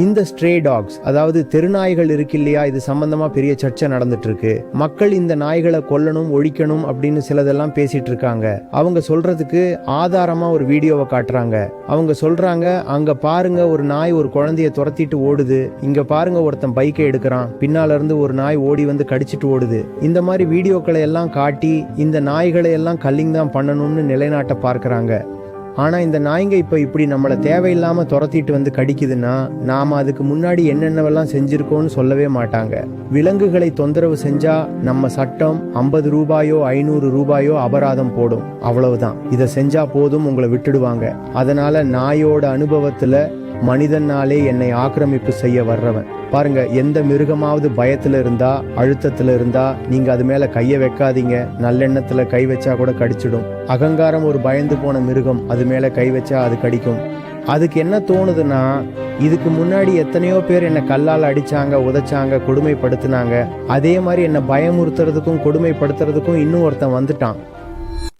இந்த stray tax அதாவது தெருநாய்கள் இருக்கு இல்லையா இது சம்பந்தமா பெரிய சர்ச்சை நடந்துட்டு இருக்கு மக்கள் இந்த நாய்களை கொல்லணும் ஒழிக்கணும் அப்படின்னு சிலதெல்லாம் பேசிட்டு இருக்காங்க. அவங்க சொல்றதுக்கு ஆதாரமா ஒரு வீடியோவை காட்டுறாங்க. அவங்க சொல்றாங்க அங்க பாருங்க ஒரு நாய் ஒரு குழந்தைய துரத்திட்டு ஓடுது. இங்க பாருங்க ஒருத்தன் பைக்கை எடுக்கிறான். பின்னால இருந்து ஒரு நாய் ஓடி வந்து கடிச்சிட்டு ஓடுது. இந்த மாதிரி வீடியோக்களை எல்லாம் காட்டி இந்த நாய்களை எல்லாம் கல்லிங் தான் பண்ணணும்னு நிலைநாட்ட பார்க்கறாங்க. ஆனால் இந்த நாய்ங்க இப்போ இப்படி நம்மளை தேவையில்லாமல் துரத்திட்டு வந்து கடிக்குதுன்னா நாம் அதுக்கு முன்னாடி என்னென்னவெல்லாம் செஞ்சுருக்கோன்னு சொல்லவே மாட்டாங்க. விலங்குகளை தொந்தரவு செஞ்சால் நம்ம சட்டம் ஐம்பது ரூபாயோ ஐநூறு ரூபாயோ அபராதம் போடும். அவ்வளவுதான். இதை செஞ்சால் போதும் உங்களை விட்டுடுவாங்க. அதனால் நாயோட அனுபவத்தில் மனிதனாலே என்னை ஆக்கிரமிப்பு செய்ய வர்றவன். பாருங்க எந்த மிருகமாவது பயத்துல இருந்தா அழுத்தத்துல இருந்தா நீங்க அது மேல கைய வைக்காதீங்க. நல்லெண்ணத்துல கை வச்சா கூட கடிச்சிடும். அகங்காரம் ஒரு பயந்து போன மிருகம் அது மேல கை வச்சா அது கடிக்கும். அதுக்கு என்ன தோணுதுன்னா இதுக்கு முன்னாடி எத்தனையோ பேர் என்னை கல்லால் அடிச்சாங்க உதைச்சாங்க கொடுமைப்படுத்தினாங்க. அதே மாதிரி என்னை பயமுறுத்துறதுக்கும் கொடுமைப்படுத்துறதுக்கும் இன்னும் ஒருத்தன் வந்துட்டான்.